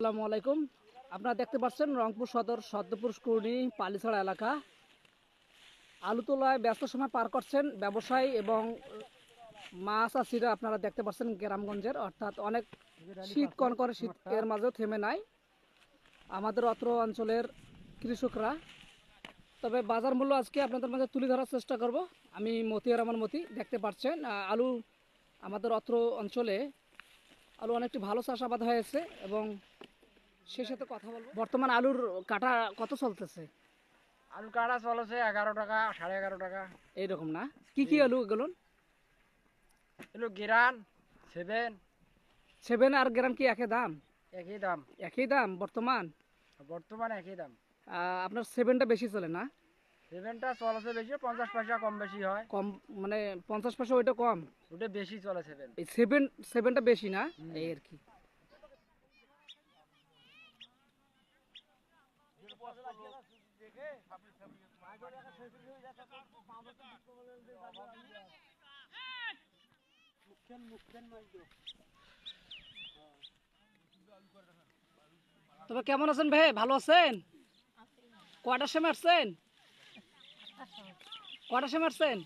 আসসালামু আলাইকুম। আপনারা দেখতে পাচ্ছেন রংপুর সদর সদ্যপুর স্কুর্ণি পালিছড়া এলাকা। আলু তোলায় ব্যস্ত সময় পার করছেন ব্যবসায়ী এবং মাছ চাষিরা আপনারা দেখতে পাচ্ছেন গ্রামগঞ্জের। অর্থাৎ অনেক শীত কন করে শীত এর মাঝেও থেমে নাই। আমাদের অত্র অঞ্চলের কৃষকরা। তবে বাজার মূল্য আজকে আপনাদের মাঝে তুলে ধরার চেষ্টা করব। আমি মতিয়ার রহমান মতি, দেখতে পাচ্ছেন আলু আমাদের অত্র অঞ্চলে, আলু অনেকটি ভালো চাষাবাদ হয়েছে এবং সে সাথে কথা বলব। বর্তমান আলুর কাটা কত চলতেছে? আলু কাটা চলেছে এগারো টাকা সাড়ে এগারো টাকা। এইরকম না? কি কি আলু এগুলো এগুলো গিরান সেভেন সেভেন আর গ্রাম কি একই দাম? একই দাম। একই দাম বর্তমান? বর্তমানে একই দাম। আপনার সেভেনটা বেশি চলে না? সেভেনটা চলেছে বেশি পঞ্চাশ পয়সা কম বেশি হয়। কম মানে পঞ্চাশ পয়সা ওইটা কম? ওটা বেশি চলে সেভেন এই সেভেন সেভেনটা বেশি না? এই আর কি। তবে কেমন আছেন ভাই? ভালো আছেন? কটার সময় আসছেন? কটার সময় আসছেন?